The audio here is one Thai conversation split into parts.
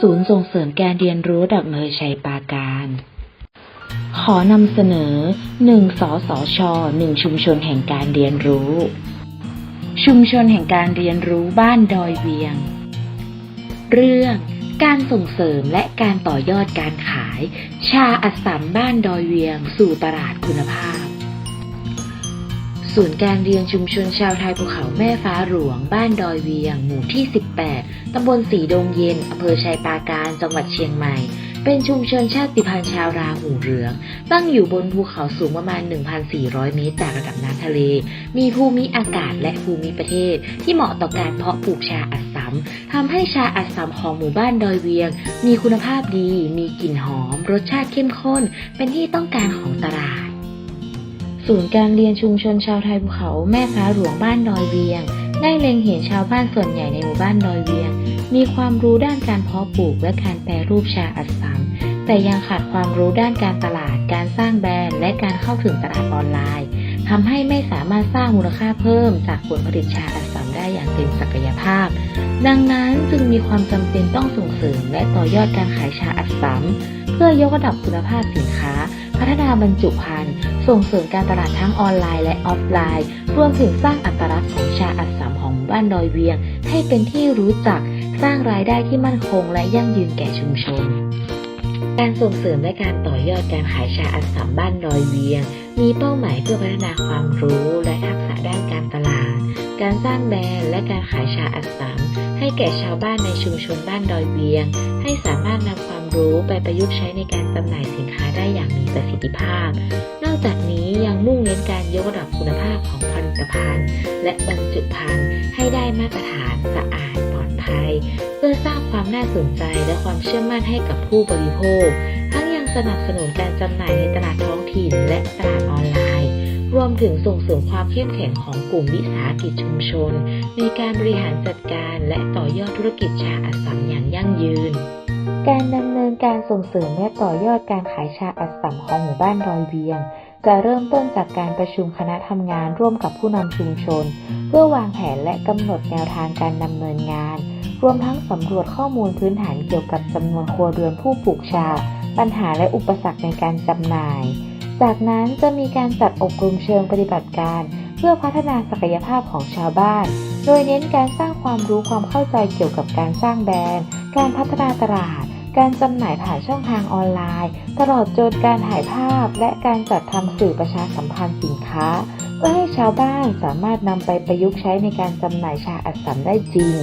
ศูนย์ส่งเสริมการเรียนรู้ดับเภอชัยปาการ ขอนำเสนอ 1 สสช 1 ชุมชนแห่งการเรียนรู้ ชุมชนแห่งการเรียนรู้บ้านดอยเวียง เรื่องการส่งเสริมและการต่อยอดการขาย ชาอัสสัมบ้านดอยเวียง สู่ตลาดคุณภาพ ศูนย์การเรียนชุมชนชาวไทยภูเขาแม่ฟ้าหลวง บ้านดอยเวียง หมู่ที่ 18 ตำบลสีดงเย็น อำเภอชัยปราการ จังหวัดเชียงใหม่ เป็นชุมชนชาติพันธุ์ชาวราหูเหลือง ตั้งอยู่บนภูเขาสูงประมาณ 1,400 เมตรจากระดับน้ำทะเล มีภูมิอากาศและภูมิประเทศ ที่เหมาะต่อการเพาะปลูกชาอัสสัมทำให้ชาอัสสัมของหมู่บ้านดอยเวียง มีคุณภาพดี มีกลิ่นหอม รสชาติเข้มข้น เป็นที่ต้องการของตลาด ศูนย์การเรียนชุมชนชาวไทยภูเขาแม่ฟ้าหลวงบ้านดอยเวียง ได้เล็งเห็นชาวบ้านส่วนใหญ่ในหมู่บ้านดอยเวียง มีความรู้ด้านการเพาะปลูกและการแปรรูปชาอัสสัมแต่ยังขาดความรู้ด้านการตลาด การสร้างแบรนด์และการเข้าถึงตลาดออนไลน์ทำให้ไม่สามารถสร้างมูลค่าเพิ่มจากผลผลิตชาอัสสัมได้อย่างเต็มศักยภาพ ดังนั้นจึงมีความจำเป็นต้องส่งเสริมและต่อยอดการขายชาอัสสัมเพื่อยกระดับคุณภาพสินค้า พัฒนาบรรจุภัณฑ์ ส่งเสริมการตลาดทั้งออนไลน์และออฟไลน์ รวมถึงสร้างอัตลักษณ์ของชาอัสสัมของบ้านดอยเวียง ให้เป็นที่รู้จัก สร้างรายได้ที่มั่นคงและยั่งยืนแก่ชุมชน การส่งเสริมและการต่อยอดการขายชาอัสสัมบ้านดอยเวียง มีเป้าหมายเพื่อพัฒนาความรู้และทักษะด้านการตลาด การสร้างแบรนด์และการขายชาอัสสัมให้แก่ชาวบ้านในชุมชนบ้านดอยเวียง ให้สามารถนำความ รู้ไปประยุกต์ใช้ในการจำหน่ายสินค้าได้อย่างมีประสิทธิภาพ นอกจากนี้ยังมุ่งเน้นการยกระดับคุณภาพของผลิตภัณฑ์ และบรรจุภัณฑ์ให้ได้มาตรฐานสะอาดปลอดภัย เพื่อสร้างความน่าสนใจและความเชื่อมั่นให้กับผู้บริโภค ทั้งยังสนับสนุนการจำหน่ายในตลาดท้องถิ่นและตลาดออนไลน์รวมถึงส่งเสริมความเข้มแข็งของกลุ่มวิสาหกิจชุมชน ในการบริหารจัดการและต่อยอดธุรกิจชาอัสสัมอย่างยั่งยืน การดำเนินการส่งเสริมและต่อยอดการขายชาอัสสัมของหมู่บ้านดอยเวียง จะเริ่มต้นจากการประชุมคณะทำงานร่วมกับผู้นำชุมชน เพื่อวางแผนและกำหนดแนวทางการดำเนินงาน รวมทั้งสำรวจข้อมูลพื้นฐานเกี่ยวกับจำนวนครัวเรือนผู้ปลูกชา ปัญหาและอุปสรรคในการจำหน่าย จากนั้นจะมีการจัดอบรมเชิงปฏิบัติการ เพื่อพัฒนาศักยภาพของชาวบ้าน โดยเน้นการสร้างความรู้ความเข้าใจเกี่ยวกับการสร้างแบรนด์ การพัฒนาตลาด การจำหน่ายผ่านช่องทางออนไลน์ ตลอดจนการถ่ายภาพ และการจัดทำสื่อประชาสัมพันธ์สินค้า เพื่อให้ชาวบ้านสามารถนำไปประยุกต์ใช้ในการจำหน่ายชาอัสสัมได้จริง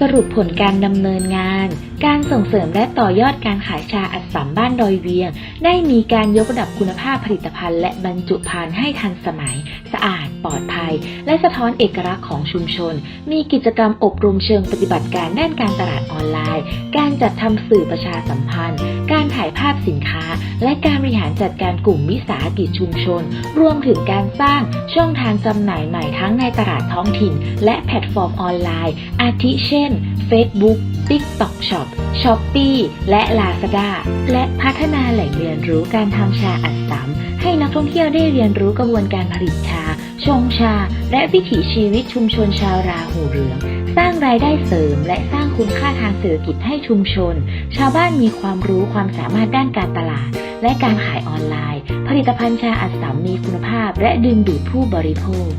สรุปผลการดำเนินงาน การส่งเสริมและต่อยอดการขายชาอัสสัมบ้านดอยเวียง ได้มีการยกระดับคุณภาพผลิตภัณฑ์และบรรจุภัณฑ์ให้ทันสมัย สะอาด ปลอดภัย และสะท้อนเอกลักษณ์ของชุมชน มีกิจกรรมอบรมเชิงปฏิบัติการด้านการตลาดออนไลน์ การจัดทำสื่อประชาสัมพันธ์ การถ่ายภาพสินค้า และการบริหารจัดการกลุ่มวิสาหกิจชุมชน รวมถึงการสร้างช่องทางจำหน่ายใหม่ทั้งในตลาดท้องถิ่น และแพลตฟอร์มออนไลน์ อาทิเช่น Facebook TikTok Shop Shopee และ Lazada และพัฒนาแหล่งเรียนรู้การทำชาอัดสัมให้นักท่องเที่ยวได้เรียนรู้กระบวนการผลิตชา ชงชา และวิถีชีวิตชุมชนชาวราหูเหลือง สร้างรายได้เสริม และสร้างคุณค่าทางเศรษฐกิจให้ชุมชน ชาวบ้านมีความรู้ความสามารถด้านการตลาด และการขายออนไลน์ ผลิตภัณฑ์ชาอัดสัมมีคุณภาพ และดึงดูดผู้บริโภค